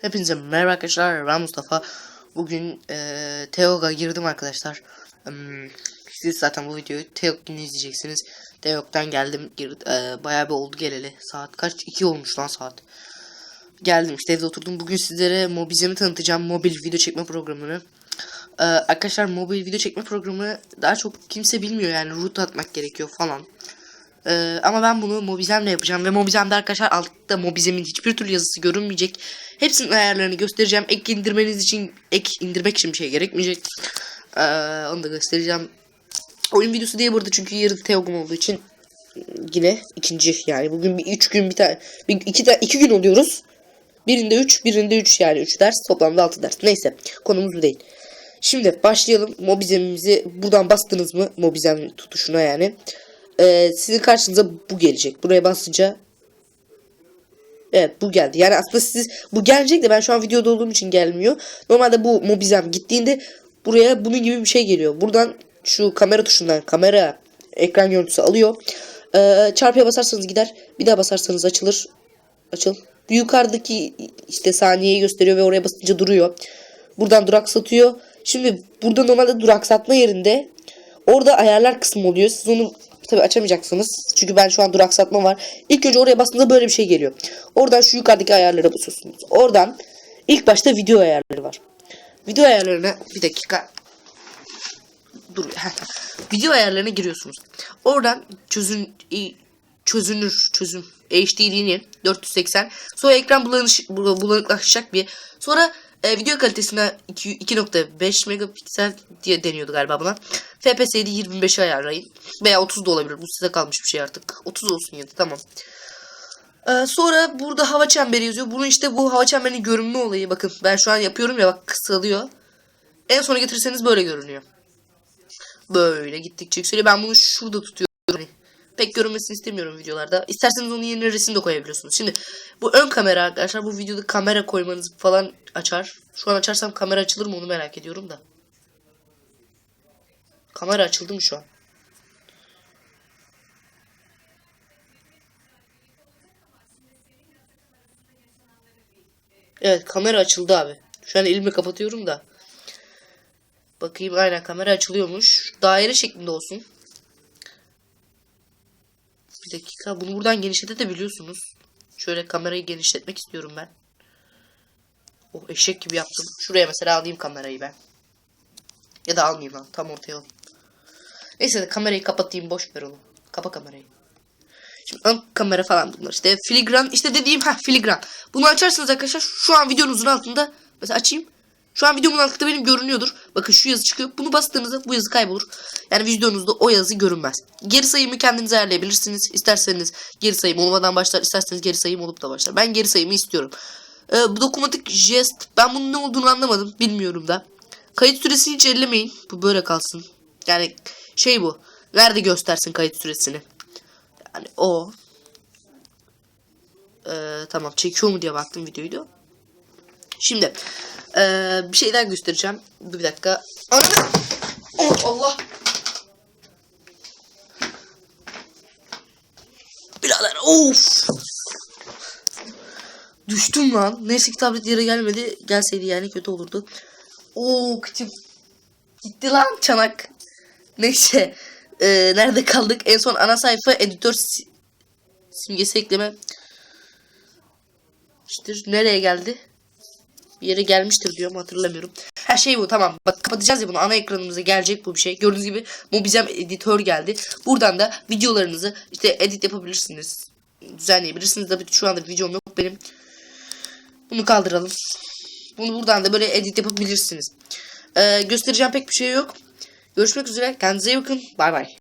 Hepinize merhaba arkadaşlar ben Mustafa. Bugün eee Teog'a girdim arkadaşlar. Hmm, Siz zaten bu videoyu Teog'dan izleyeceksiniz. Teog'dan geldim gir, eee, Bayağı bir oldu geleli. Saat kaç? 2 olmuş lan saat. Geldim işte evde oturdum. Bugün sizlere Mobizem'i tanıtacağım Mobil video çekme programını. Eee, Arkadaşlar mobil video çekme programı Daha çok kimse bilmiyor yani root atmak gerekiyor falan ee, ama ben bunu Mobizem'le yapacağım ve Mobizem'de arkadaşlar altta Mobizem'in hiçbir türlü yazısı görünmeyecek. Hepsinin ayarlarını göstereceğim. Ek indirmeniz için ek indirmek için bir şey gerekmeyecek. Ee, onu da göstereceğim. Oyun videosu diye burada çünkü yarın Teogum olduğu için yine ikinci yani bugün bir üç gün bir tane bir, iki, ta- iki gün oluyoruz. Birinde 3, birinde 3 yani 3 ders toplamda 6 ders. Neyse konumuz bu değil. Şimdi başlayalım. Mobizemimizi buradan bastınız mı? Mobizem tutuşuna yani. Ee, sizin karşınıza bu gelecek. Buraya basınca Evet bu geldi. Yani aslında siz bu gelecek de ben şu an videoda olduğum için gelmiyor. Normalde bu Mobizem gittiğinde buraya bunun gibi bir şey geliyor. Buradan şu kamera tuşundan kamera ekran görüntüsü alıyor. Ee, çarpıya basarsanız gider. Bir daha basarsanız açılır. Açıl. Yukarıdaki işte saniyeyi gösteriyor ve oraya basınca duruyor. Buradan duraksatıyor. Şimdi burada normalde duraksatma yerinde orada ayarlar kısmı oluyor. Siz onu tabi açamayacaksınız. Çünkü ben şu an duraksatma var. İlk önce oraya bastığında böyle bir şey geliyor. Oradan şu yukarıdaki ayarlara basıyorsunuz. Oradan ilk başta video ayarları var. Video ayarlarına bir dakika dur. video ayarlarına giriyorsunuz. Oradan çözün çözünür çözüm HD'liğini 480 sonra ekran bulanış, bu- bulanıklaşacak bir sonra e, video kalitesine 2 2.5 megapiksel diye deniyordu galiba buna. FPS'yi de 25'e ayarlayın. Veya 30 da olabilir. Bu size kalmış bir şey artık. 30 olsun ya tamam. Ee, sonra burada hava çemberi yazıyor. Bunun işte bu hava çemberinin görünme olayı. Bakın ben şu an yapıyorum ya bak kısalıyor. En sona getirirseniz böyle görünüyor. Böyle gittikçe yükseliyor. Ben bunu şurada tutuyorum. Pek görünmesini istemiyorum videolarda. İsterseniz onun yerine resim de koyabiliyorsunuz. Şimdi bu ön kamera arkadaşlar. Bu videoda kamera koymanızı falan açar. Şu an açarsam kamera açılır mı onu merak ediyorum da. Kamera açıldı mı şu an? Evet kamera açıldı abi. Şu an elimi kapatıyorum da. Bakayım aynen kamera açılıyormuş. Daire şeklinde olsun. Bir dakika bunu buradan genişletebiliyorsunuz. Şöyle kamerayı genişletmek istiyorum ben. Oh eşek gibi yaptım. Şuraya mesela alayım kamerayı ben. Ya da almayayım lan. Tam ortaya alayım. Neyse de kamerayı kapatayım. Boş ver onu. Kapa kamerayı. Şimdi ön kamera falan bunlar işte. Filigran işte dediğim ha filigran. Bunu açarsınız arkadaşlar. Şu an videonuzun altında. Mesela açayım. Şu an videomun altında benim görünüyordur. Bakın şu yazı çıkıyor. Bunu bastığınızda bu yazı kaybolur. Yani videonuzda o yazı görünmez. Geri sayımı kendiniz ayarlayabilirsiniz. İsterseniz geri sayım olmadan başlar. isterseniz geri sayım olup da başlar. Ben geri sayımı istiyorum. Ee, bu dokunmatik jest. Ben bunun ne olduğunu anlamadım. Bilmiyorum da. Kayıt süresini hiç ellemeyin. Bu böyle kalsın. Yani şey bu. Nerede göstersin kayıt süresini. Yani o. Ee, tamam çekiyor mu diye baktım videoyu. Şimdi ee, bir şeyden göstereceğim. Dur bir dakika. Oh, Allah! Birader of! Düştüm lan. Neyse ki tablet yere gelmedi. Gelseydi yani kötü olurdu. Oo kıçım. Gitti lan çanak. Neyse. Ee, nerede kaldık? En son ana sayfa editör si- simgesi ekleme. İşte nereye geldi? Yere gelmiştir diyorum hatırlamıyorum. Her şey bu tamam. Bak kapatacağız ya bunu ana ekranımıza gelecek bu bir şey. Gördüğünüz gibi Mobizem editör geldi. Buradan da videolarınızı işte edit yapabilirsiniz. Düzenleyebilirsiniz. Tabii şu anda videom yok benim. Bunu kaldıralım. Bunu buradan da böyle edit yapabilirsiniz. Ee, göstereceğim pek bir şey yok. Görüşmek üzere. Kendinize iyi bakın. Bay bay.